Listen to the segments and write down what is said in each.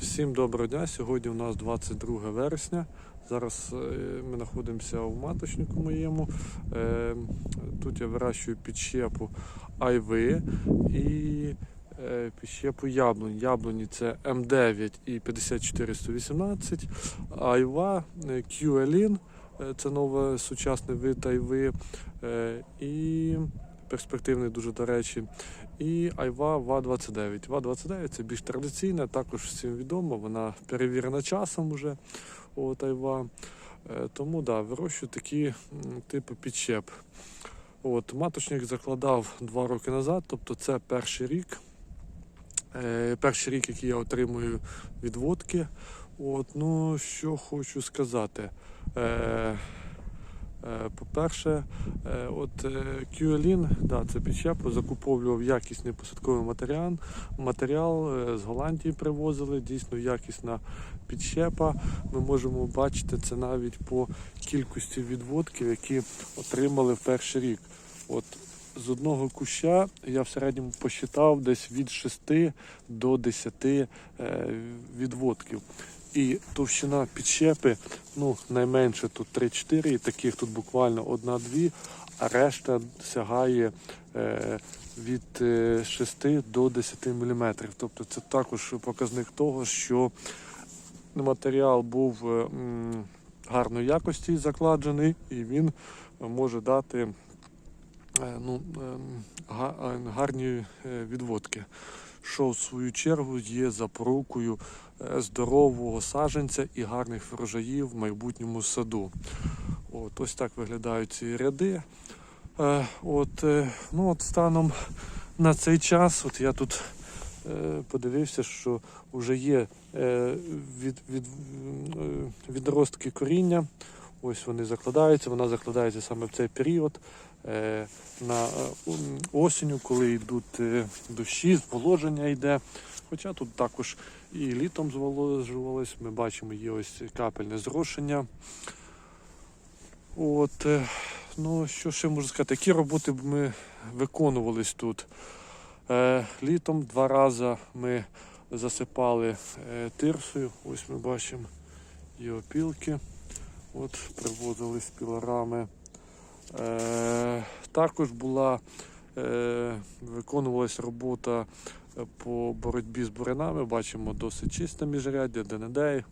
Всім доброго дня. Сьогодні у нас 22 вересня. Зараз е, ми знаходимося у маточнику моєму. Е, Тут я вирощую підщепу айви і е, підщепу яблунь. Яблуні це М9 і 54118, айва QLIN, це новий сучасний вид айви. І перспективний дуже до речі. І Айва ВА-29. ВА-29 це більш традиційна, також всім відомо, вона перевірена часом вже. От Айва. Е, Тому да, вирощую такі типи підщеп. От, маточник закладав два роки назад, тобто це перший рік. Е, перший рік, який я отримую відводки. От, ну, що хочу сказати. Е, По-перше, е, от е, QLIN, да, це підщепу, закуповував якісний посадковий матеріал. Матеріал е, з Голландії привозили, дійсно якісна підщепа. Ми можемо бачити це навіть по кількості відводків, які отримали в перший рік. От з одного куща я в середньому посчитав десь від 6 до 10 е, відводків. І товщина підщепи, ну, найменше тут 3-4, і таких тут буквально 1-2, а решта сягає е, від е, 6 до 10 мм. Тобто це також показник того, що матеріал був е, гарної якості закладений, і він може дати е, ну, ем, е, гарні е, відводки, що в свою чергу є запорукою е, здорового саджанця і гарних врожаїв в майбутньому саду. От, ось так виглядають ці ряди. Е, От, е, ну, от станом на цей час, от я тут подивився, що вже є від, від, відростки коріння. Ось вони закладаються. Вона закладається саме в цей період. Е, на е, осінню, коли йдуть е, дощі, зволоження йде. Хоча тут також і літом зволожувалось, ми бачимо, є ось капельне зрошення. От, ну, що ще можу сказати, які роботи б ми виконувались тут? Літом два рази ми засипали тирсою. Ось ми бачимо є опілки. От, привозили з пілорами. Е, також була е, виконувалась робота е, по боротьбі з бурянами. Бачимо досить чисте міжряддя, де не де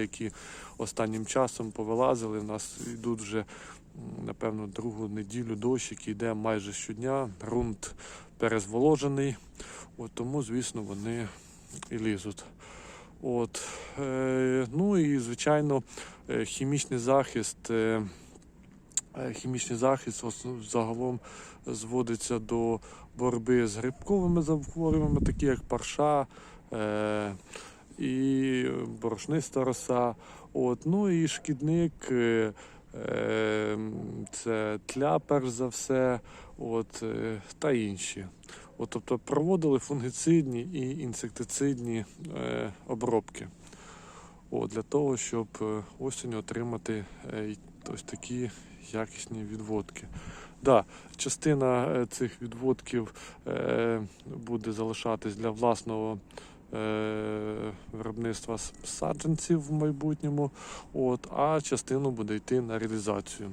які останнім часом повилазили. У нас йдуть вже, напевно, другу неділю дощ, який йде майже щодня. Ґрунт перезволожений. От тому, звісно, вони і лізуть. От, е, ну і звичайно, е, хімічний захист. Е, Хімічний захист загалом зводиться до боротьби з грибковими захворюваннями, такі як парша і борошниста роса. От, ну і шкідник це тля, перш за все, от, та інші. От, тобто проводили фунгіцидні і інсектицидні е, обробки. От, для того, щоб е, осінню отримати е, ось такі якісні відводки. Да, частина е, цих відводків е, буде залишатись для власного е, виробництва саджанців в майбутньому, от, а частину буде йти на реалізацію.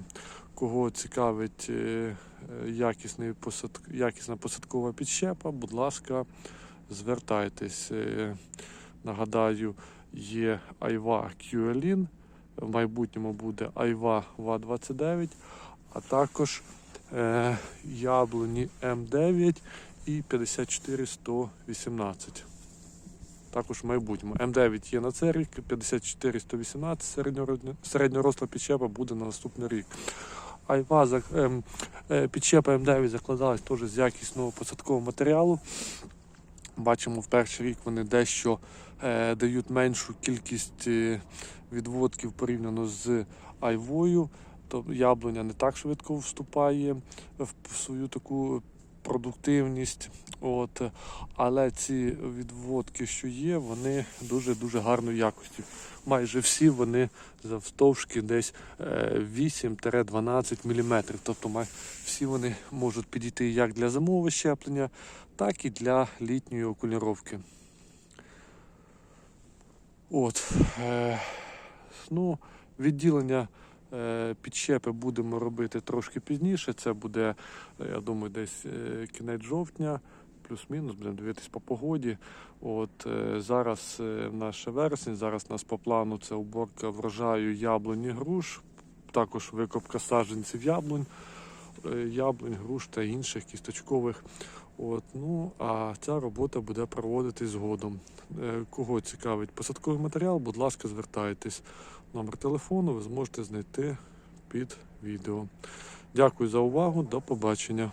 Кого цікавить е, якісний посад, якісна посадкова підщепа, будь ласка, звертайтесь. Е, Нагадаю, є Айва QLIN, в майбутньому буде Айва ВА-29, а також е, яблуні М9 і 54118. Також в майбутньому. М9 є на цей рік, 54118 середньородня- середньоросла підщепа буде на наступний рік. Айва зак- ем, е, підщепа М9 закладалась теж з якісного посадкового матеріалу. Бачимо, в перший рік вони дещо е, дають меншу кількість е, відводків порівняно з айвою. Тобто яблуня не так швидко вступає в свою таку продуктивність. От. Але ці відводки, що є, вони дуже-дуже гарної якості. Майже всі вони завстовшки десь е, 8-12 мм. Тобто всі вони можуть підійти як для зимового щеплення, так і для літньої окуліровки. От, е, ну, відділення е, підщепи будемо робити трошки пізніше. Це буде, е, я думаю, десь е, кінець жовтня, плюс-мінус, будемо дивитись по погоді. От, е, зараз е, ще вересень, зараз у нас по плану це уборка врожаю яблунь і груш, також викопка саджанців яблунь, е, яблунь, груш та інших кісточкових. От, ну, а ця робота буде проводитись згодом. Е, Кого цікавить посадковий матеріал, будь ласка, звертайтесь. Номер телефону ви зможете знайти під відео. Дякую за увагу, до побачення.